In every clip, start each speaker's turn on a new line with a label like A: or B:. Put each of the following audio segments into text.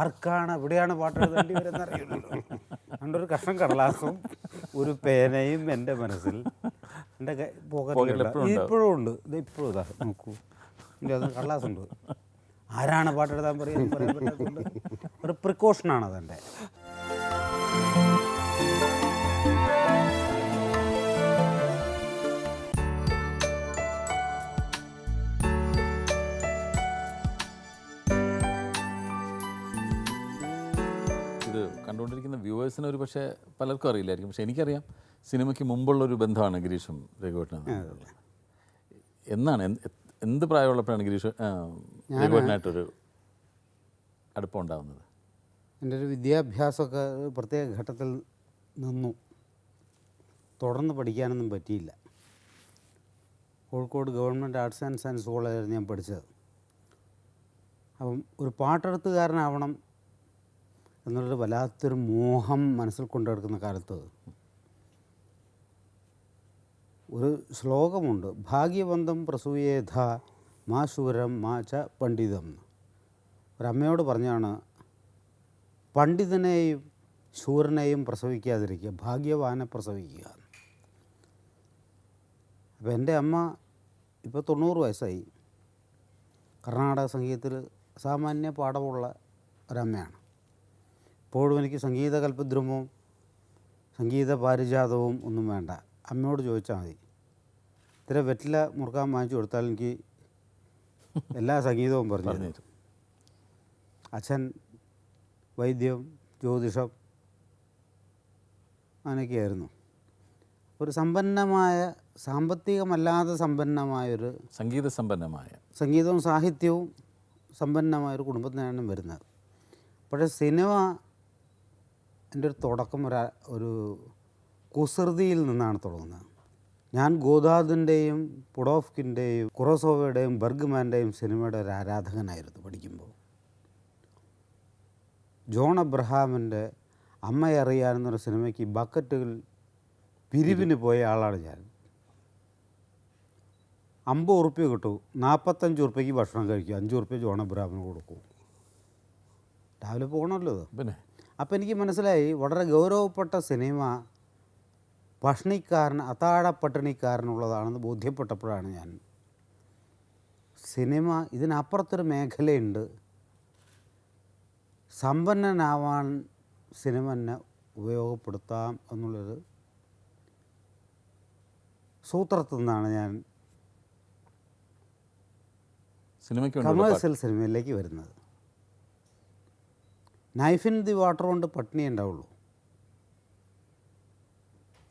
A: ആർക്കാണ് എവിടെയാണ് പാട്ട് എഴുതേണ്ടി വരുന്നറിയുള്ളൂ. അതുകൊണ്ട് ഒരു കഷ്ണം കടലാസും ഒരു പേനയും എന്റെ മനസ്സിൽ. എന്റെ ഇപ്പോഴും ഉണ്ട്. ഇത് ഇപ്പോഴും ഇതാ നോക്കൂ. എന്റെ അത് കടലാസുണ്ട്. ആരാണ് പാട്ടെടുത്താൻ പറയുന്നത് ഒരു പ്രിക്കോഷനാണ്
B: അതെന്റെ. കണ്ടുകൊണ്ടിരിക്കുന്ന വ്യൂവേഴ്സിന് ഒരു പക്ഷേ പലർക്കും അറിയില്ലായിരിക്കും. പക്ഷെ എനിക്കറിയാം സിനിമയ്ക്ക് മുമ്പുള്ള ഒരു ബന്ധമാണ് ഗിരീഷും രഘുവേട്ടനും എന്നാണ്? എന്ത് പ്രായമുള്ളപ്പോഴാണ് ഗിരീഷ് രഘുവട്ടനായിട്ടൊരു രഘുവേട്ടനായിട്ടൊരു അടുപ്പം ഉണ്ടാകുന്നത്
A: എന്റെ ഒരു വിദ്യാഭ്യാസമൊക്കെ പ്രത്യേക ഘട്ടത്തിൽ നിന്നു. തുടർന്ന് പഠിക്കാനൊന്നും പറ്റിയില്ല. Kozhikode government arts and science കോളേജായിരുന്നു ഞാൻ പഠിച്ചത്. അപ്പം ഒരു പാട്ടെഴുത്തുകാരനാവണം എന്നുള്ളൊരു വല്ലാത്തൊരു മോഹം മനസ്സിൽ കൊണ്ടെടുക്കുന്ന കാലത്ത് ഒരു ശ്ലോകമുണ്ട്. ഭാഗ്യവന്തം പ്രസൂയേധ മാ ശൂരം മാ ച പണ്ഡിതം. ഒരമ്മയോട് പറഞ്ഞാണ് പണ്ഡിതനെയും ശൂരനെയും പ്രസവിക്കാതിരിക്കുക ഭാഗ്യവാനെ പ്രസവിക്കുക. അപ്പോൾ എന്റെ അമ്മ ഇപ്പോൾ തൊണ്ണൂറ് വയസ്സായി. കർണാടക സംഗീതത്തിൽ സാമാന്യ പാഠമുള്ള ഒരമ്മയാണ്. ഇപ്പോഴും എനിക്ക് സംഗീത കൽപ്പദ്രുമവും സംഗീത പാരിജാതവും ഒന്നും വേണ്ട. അമ്മയോട് ചോദിച്ചാൽ മതി. ഇത്ര വെറ്റില മുറുക്കാൻ വാങ്ങിച്ചു കൊടുത്താൽ എനിക്ക് എല്ലാ സംഗീതവും പറഞ്ഞു തരും. അച്ഛൻ വൈദ്യം ജ്യോതിഷം അങ്ങനെയൊക്കെയായിരുന്നു. ഒരു സമ്പന്നമായ സാമ്പത്തികമല്ലാതെ സമ്പന്നമായൊരു
B: സംഗീത സമ്പന്നമായ.
A: സംഗീതവും സാഹിത്യവും സമ്പന്നമായൊരു കുടുംബത്തിനാണ് വരുന്നത്. പക്ഷേ സിനിമ എന്റെ ഒരു തുടക്കം ഒരു ഒരു കുസൃതിയിൽ നിന്നാണ് തുടങ്ങുന്നത്. ഞാൻ ഗോദാദിന്റെയും പുഡോഫ്കിന്റെയും കുറോസോവയുടെയും ബർഗ്മാന്റെയും സിനിമയുടെ ഒരു ആരാധകനായിരുന്നു പഠിക്കുമ്പോൾ. ജോൺ അബ്രഹാമിന്റെ അമ്മയെ അറിയാനെന്നൊരു സിനിമയ്ക്ക് ബക്കറ്റുകൾ പിരിവിന് പോയ ആളാണ് ഞാൻ. അമ്പത് ഉറുപ്പ്യ കിട്ടും. നാൽപ്പത്തഞ്ച് ഉറുപ്പ്യക്ക് ഭക്ഷണം കഴിക്കും. അഞ്ച് ഉറുപ്പ്യ ജോൺ അബ്രഹാമിന് കൊടുക്കും. രാവിലെ പോകണമല്ലോ
B: പിന്നെ?
A: അപ്പോൾ എനിക്ക് മനസ്സിലായി വളരെ ഗൗരവപ്പെട്ട സിനിമ ഭക്ഷണിക്കാരൻ അത്താഴ പട്ടിണിക്കാരനുള്ളതാണെന്ന് ബോധ്യപ്പെട്ടപ്പോഴാണ് ഞാൻ. സിനിമ ഇതിനപ്പുറത്തൊരു മേഖലയുണ്ട്. സമ്പന്നനാവാൻ സിനിമ തന്നെ ഉപയോഗപ്പെടുത്താം എന്നുള്ളത് സൂത്രത്തിൽ നിന്നാണ് ഞാൻ
B: സിനിമയ്ക്ക്.
A: കമേഴ്സ്യൽ സിനിമയിലേക്ക് വരുന്നത്. നൈഫ് ഇൻ ദി വാട്ടർ കൊണ്ട് പട്ടിണി ഉണ്ടാവുള്ളൂ.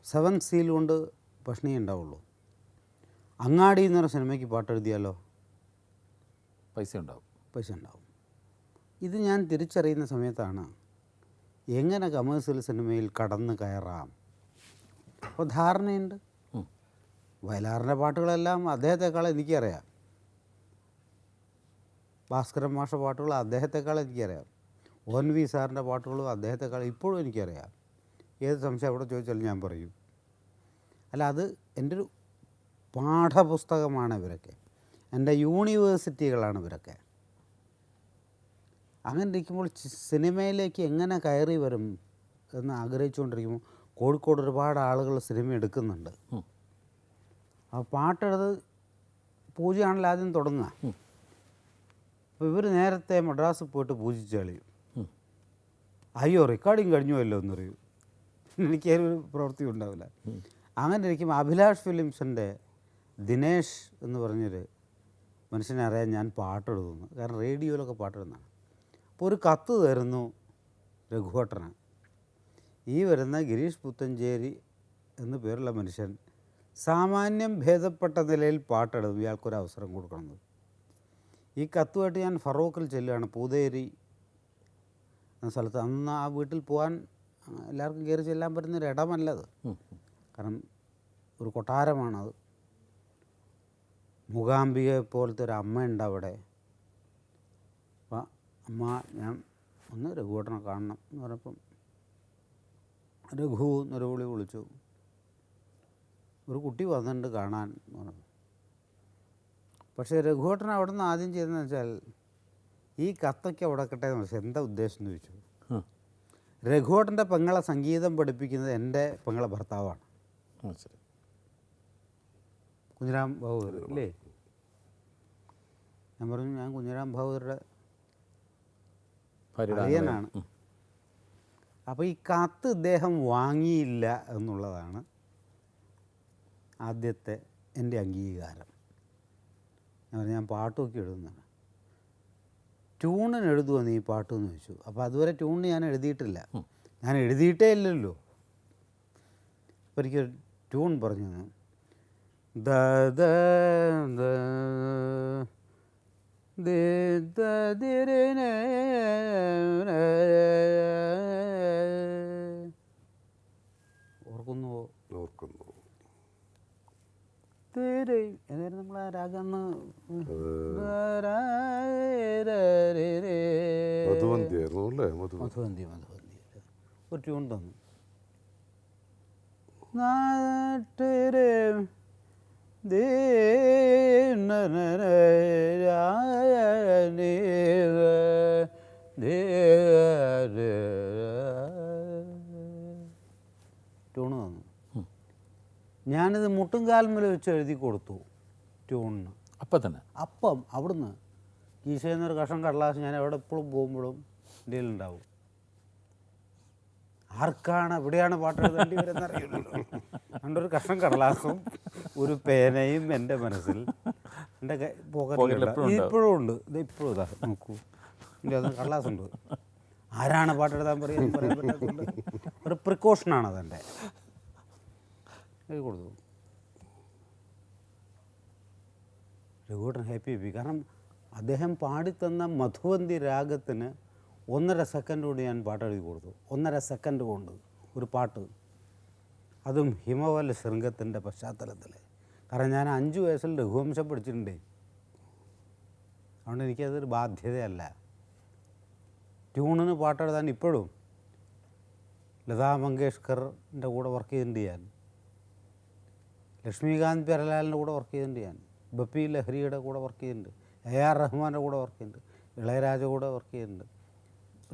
A: സെവൻ സീൽ കൊണ്ട് പട്ടിണി ഉണ്ടാവുള്ളൂ. അങ്ങാടി എന്ന് പറഞ്ഞ സിനിമയ്ക്ക് പാട്ടെഴുതിയാലോ?
B: പൈസ ഉണ്ടാവും.
A: പൈസ ഉണ്ടാവും. ഇത് ഞാൻ തിരിച്ചറിയുന്ന സമയത്താണ് എങ്ങനെ കമേഴ്സ്യൽ സിനിമയിൽ കടന്ന് കയറാം? അപ്പോൾ ധാരണയുണ്ട്. വയലാറിന്റെ പാട്ടുകളെല്ലാം അദ്ദേഹത്തെക്കാൾ എനിക്കറിയാം. ഭാസ്കരൻ മാഷ പാട്ടുകൾ അദ്ദേഹത്തെക്കാൾ എനിക്കറിയാം. ഓൻ വി സാറിന്റെ പാട്ടുകളും അദ്ദേഹത്തെക്കാൾ ഇപ്പോഴും എനിക്കറിയാം. ഏത് സംശയം അവിടെ ചോദിച്ചാലും ഞാൻ പറയും. അല്ല അത് എന്റെ ഒരു പാഠപുസ്തകമാണ് ഇവരൊക്കെ. എന്റെ യൂണിവേഴ്സിറ്റികളാണ് ഇവരൊക്കെ. അങ്ങനെ ഇരിക്കുമ്പോൾ സിനിമയിലേക്ക് എങ്ങനെ കയറി വരും എന്ന് ആഗ്രഹിച്ചുകൊണ്ടിരിക്കുമ്പോൾ കോഴിക്കോട് ഒരുപാട് ആളുകൾ സിനിമ എടുക്കുന്നുണ്ട്.
B: അപ്പോൾ
A: ആ പാട്ടെടുത്ത് പൂജയാണല്ലോ ആദ്യം തുടങ്ങുക. അപ്പോൾ ഇവർ നേരത്തെ മദ്രാസിൽ പോയിട്ട് പൂജിച്ച് കളയും. അയ്യോ റെക്കോർഡിങ് കഴിഞ്ഞുവല്ലോ എന്ന് എന്നറിയൂ എനിക്ക് ഒരു പ്രവൃത്തി ഉണ്ടാവില്ല. അങ്ങനെ ഇരിക്കുമ്പോൾ അഭിലാഷ് ഫിലിംസിന്റെ ദിനേഷ് എന്ന് പറഞ്ഞൊരു മനുഷ്യനെ അറിയാൻ ഞാൻ പാട്ടെഴുതുന്നു കാരണം റേഡിയോയിലൊക്കെ പാട്ടെഴുതുന്നതാണ് അപ്പോൾ ഒരു കത്ത് തരുന്നു രഘുവട്ടന്. ഈ വരുന്ന ഗിരീഷ് പുത്തഞ്ചേരി എന്നു പേരുള്ള മനുഷ്യൻ സാമാന്യം ഭേദപ്പെട്ട നിലയിൽ പാട്ടെഴുതും ഇയാൾക്കൊരു അവസരം കൊടുക്കണമെന്ന് ഈ കത്തുമായിട്ട് ഞാൻ ഫറൂഖിൽ ചെല്ലുകയാണ്. പൂതേരി സ്ഥലത്ത് അന്ന് ആ വീട്ടിൽ പോകാൻ എല്ലാവർക്കും കയറി ചെല്ലാൻ പറ്റുന്നൊരു ഇടമല്ലത്.
B: ഉം.
A: കാരണം ഒരു കൊട്ടാരമാണത്. മൂകാംബികയെ പോലത്തെ ഒരു അമ്മയുണ്ട് അവിടെ. അപ്പം അമ്മ ഞാൻ ഒന്ന് രഘുവേട്ടനെ കാണണം എന്ന് പറഞ്ഞപ്പം രഘു എന്നൊരു വിളി വിളിച്ചു. ഒരു കുട്ടി വന്നിട്ടുണ്ട് കാണാൻ എന്ന് പറഞ്ഞു. പക്ഷേ രഘുവേട്ടൻ അവിടെ നിന്ന് ആദ്യം ചെയ്തതെന്ന് വെച്ചാൽ ഈ കത്തൊക്കെ ഉടക്കട്ടെ എന്ന് വെച്ചാൽ എന്താ ഉദ്ദേശം എന്ന് ചോദിച്ചു. രഘുവട്ടന്റെ പെങ്ങളെ സംഗീതം പഠിപ്പിക്കുന്നത് എന്റെ പെങ്ങളെ ഭർത്താവാണ്. കുഞ്ഞിരാം ബഹദൂർ അല്ലേ ഞാൻ പറഞ്ഞു ഞാൻ കുഞ്ഞിരാം
B: ഭാര്യയുടെ
A: അളിയനാണ്. അപ്പോൾ ഈ കത്ത് ഇദ്ദേഹം വാങ്ങിയില്ല എന്നുള്ളതാണ് ആദ്യത്തെ എന്റെ അംഗീകാരം. ഞാൻ പറഞ്ഞു ഞാൻ പാട്ടൊക്കെ എഴുതുന്നതാണ്. ട്യൂണിന് എഴുതുമോ നീ പാട്ട് എന്ന് ചോദിച്ചു. അപ്പോൾ അതുവരെ ട്യൂണിന് ഞാൻ എഴുതിയിട്ടില്ല. ഞാൻ എഴുതിയിട്ടേ ഇല്ലല്ലോ. ഒരിക്കൽ ട്യൂൺ പറഞ്ഞു. തന്നു. ദ ദ ദ ദേ ദ ദി രെ നെ നെ. ഓർക്കുന്നുവോ?
C: ഓർക്കുന്നു.
A: തേരെ ഏതായിരുന്നു നമ്മൾ ആ രാഗം അന്ന്
C: മധുവന്തിയായിരുന്നു അല്ലേ? മധുവന്തി
A: മധുവന്തി മധുവന്തി. ഒരു ട്യൂൺ തന്നു. നാട്ടിലെ ട്യൂണ് തന്നു. ഞാനിത് മുട്ടും കാൽമല വെച്ച് എഴുതി കൊടുത്തു ട്യൂണിന്
B: അപ്പം തന്നെ
A: അപ്പം അവിടുന്ന് കീശയിൽ നിന്നൊരു കഷം കടലാസ് ഞാൻ എവിടെ എപ്പോഴും പോകുമ്പോഴും എന്റെ ഉണ്ടാവും ആർക്കാണ് എവിടെയാണ് പാട്ട് എഴുതേണ്ടി വരുന്നത് അറിയില്ലല്ലോ അതുകൊണ്ട് ഒരു കഷ്ണം കടലാസും ഒരു പേനയും എന്റെ മനസ്സിൽ
B: എന്റെ.
A: ഇപ്പോഴും ഉണ്ട്. ഇത് ഇപ്പോഴും ഇതാ നോക്കൂ. എന്റെ അത് കടലാസുണ്ട്. ആരാണ് പാട്ട് എഴുതാൻ പറയാൻ പറ്റാത്തതുകൊണ്ട് ഒരു പ്രിക്കോഷനാണ് അതെന്റെ. കൊടുത്തു. രഘുവേട്ടൻ ഹാപ്പി ആയി കാരണം അദ്ദേഹം പാടിത്തന്ന മധുവന്തി രാഗത്തിന് ഒന്നര സെക്കൻഡ് കൊണ്ട് ഞാൻ പാട്ട് എഴുതി കൊടുത്തു. ഒന്നര സെക്കൻഡ് കൊണ്ട് ഒരു പാട്ട്. അതും ഹിമവല ശൃംഗത്തിന്റെ പശ്ചാത്തലത്തിൽ കാരണം ഞാൻ അഞ്ച് വയസ്സിൽ രഘുവംശം പഠിച്ചിട്ടുണ്ട്. അതുകൊണ്ട് എനിക്കതൊരു ബാധ്യതയല്ല. ട്യൂണിന് പാട്ടെഴുതാൻ ഇപ്പോഴും ലതാ മങ്കേഷ്കറിന്റെ കൂടെ വർക്ക് ചെയ്തിട്ടുണ്ട് ഞാൻ. ലക്ഷ്മികാന്ത് പെരലാലിന്റെ കൂടെ വർക്ക് ചെയ്തിട്ടുണ്ട് ഞാൻ. ബപ്പി ലഹരിയുടെ കൂടെ വർക്ക് ചെയ്തിട്ടുണ്ട്. എ ആർ റഹ്മാന്റെ കൂടെ വർക്ക് ചെയ്യുന്നുണ്ട്. ഇളയരാജ കൂടെ വർക്ക് ചെയ്യുന്നുണ്ട്.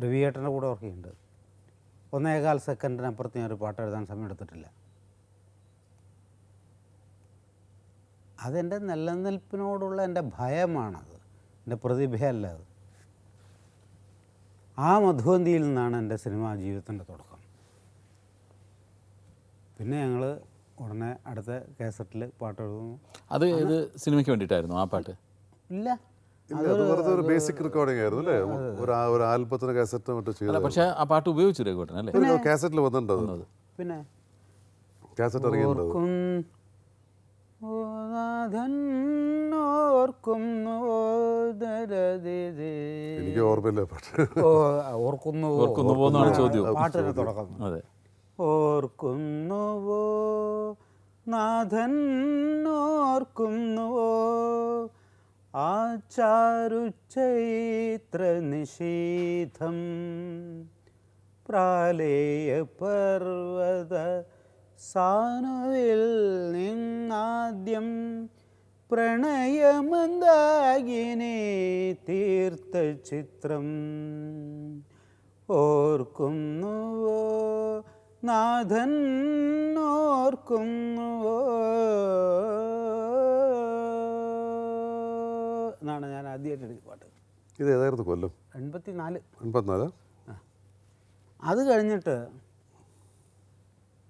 A: രവിയേട്ടന്റെ കൂടെ വർക്ക് ചെയ്യുന്നുണ്ട്. ഒന്നേകാൽ സെക്കൻഡിനപ്പുറത്ത് ഞാനൊരു പാട്ട് എഴുതാൻ സമയം എടുത്തിട്ടില്ല അതെന്റെ നിലനിൽപ്പിനോടുള്ള എന്റെ ഭയമാണത്. എന്റെ പ്രതിഭയല്ല അത്. ആ മധുവന്തിയിൽ നിന്നാണ് എന്റെ സിനിമാ ജീവിതത്തിന്റെ തുടക്കം. പിന്നെ ഞങ്ങൾ ഉടനെ അടുത്ത കേസറ്റിൽ പാട്ട് എഴുതുന്നു.
B: അത് ഏത് സിനിമയ്ക്ക് വേണ്ടിയിട്ടായിരുന്നു ആ പാട്ട്?
A: ഇല്ല.
C: ഒരു ബേസിക് റെക്കോർഡിംഗ് ആയിരുന്നു അല്ലേ? ഒരു ഒരു ആൽബത്തിന് കാസറ്റ് മറ്റോ
B: അല്ല പക്ഷേ ആ പാട്ട് ഉപയോഗിച്ചു രഘുവേട്ടൻ അല്ലേ?
C: കാസറ്റിൽ വന്നിട്ടുണ്ട് അത്.
A: പിന്നെ?
C: കാസറ്റ് ഇറങ്ങിയിട്ടുണ്ട്
A: ഓർക്കുന്നു.
C: എനിക്ക് ഓർമ്മയില്ല പാട്ട്.
A: ഓ ഓർക്കുന്നു
B: ഓർക്കുന്നുവോ എന്നാണ് ചോദ്യം.
A: പാട്ടിന് തുടക്കം.
B: അതെ.
A: ഓർക്കുന്നുവോ നാഥൻ ഓർക്കുന്നുവോ ആ പ്രാലേയപർവത സാനുവിൽ നിന്നാദ്യം പ്രണയമന്ദാകിനെ തീർത്ത ചിത്രം ഓർക്കുന്നുവോ നാഥൻ ഓർക്കുന്നുവോ എന്നാണ് ഞാൻ ആദ്യമായിട്ട് എഴുതിയ പാട്ട്.
C: ഇത് ഏതായിരുന്നു കൊല്ലം?
A: എൺപത്തി നാല്
C: എൺപത്തിനാല്
A: അത് കഴിഞ്ഞിട്ട്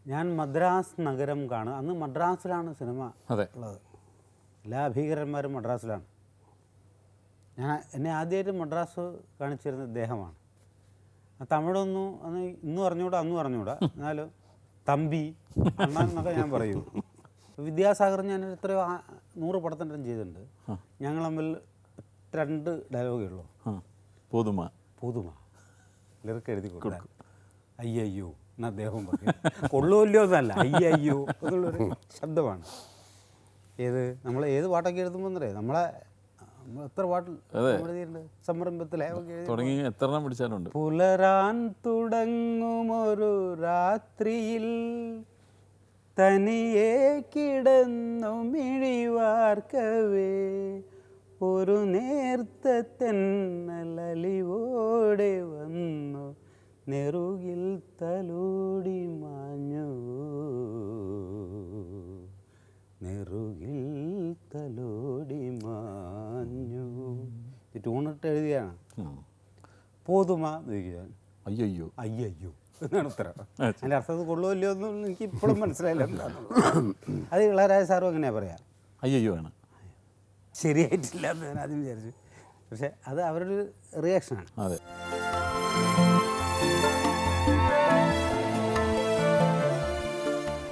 A: ഞാൻ മദ്രാസ് നഗരം കാണുക. അന്ന് മദ്രാസിലാണ് സിനിമ
B: അതെ.
A: ഉള്ളത്. എല്ലാ ഭീകരന്മാരും മദ്രാസിലാണ്. ഞാൻ എന്നെ ആദ്യമായിട്ട് മദ്രാസ് കാണിച്ചിരുന്ന ഇദ്ദേഹമാണ്. ആ തമിഴൊന്നും അന്ന് ഇന്നും അറിഞ്ഞുകൂടാ അന്നും അറിഞ്ഞുകൂടാ എന്നാലും തമ്പി അണ്ണൻ എന്നൊക്കെ ഞാൻ പറയൂ. വിദ്യാസാഗർ ഞാൻ എത്രയോ നൂറ് പടത്തിന്റെ ചെയ്തിട്ടുണ്ട്. ഞങ്ങൾ തമ്മിൽ രണ്ട് ഡയലോഗേ ഉള്ളൂ.
B: പുതുമ.
A: പുതുമ. ലിറിക്ക് എഴുതി കൊടുക്കും. അയ്യയ്യോ എന്ന് അദ്ദേഹം പറയും. കൊള്ളുമല്ലോ എന്നല്ല അയ്യയ്യോ എന്നുള്ളൊരു ശബ്ദമാണ്. ഏത് നമ്മൾ ഏത് പാട്ടൊക്കെ എഴുതുമ്പോൾ എന്നറിയാം? നമ്മളെ എത്ര പാട്ട് സംരംഭത്തിലെ എഴുതി
B: തുടങ്ങി എത്ര പിടിച്ചാലുണ്ട്.
A: പുലരാൻ തുടങ്ങുമൊരു രാത്രിയിൽ തനിയെ കിടന്നു മിഴിവാർക്കവേ. ഒരു നേർത്ത തെന്നലലിവോടെ വന്നു നെറുകിൽ തലോടി മാഞ്ഞു. നെറുകിൽ തലോടി മാഞ്ഞു. ഇത് ട്യൂണിട്ട് എഴുതിയാണ്. പോതുമാ
B: അയ്യോ
A: അയ്യോ എന്നാണ് ഉത്തരം. അതിന്റെ അർത്ഥം കൊള്ളുമല്ലോ എന്നൊന്നും എനിക്ക് ഇപ്പോഴും മനസ്സിലായില്ല. എന്താണെന്നുള്ളത്. അത് ഇളയരാജ സാറും അങ്ങനെയാ പറയാം.
B: അയ്യോ ആണ്.
A: ശരിയായിട്ടില്ല എന്ന് ഞാൻ ആദ്യം വിചാരിച്ചു. പക്ഷേ അത് അവരുടെ റിയാക്ഷനാണ്
B: അതെ.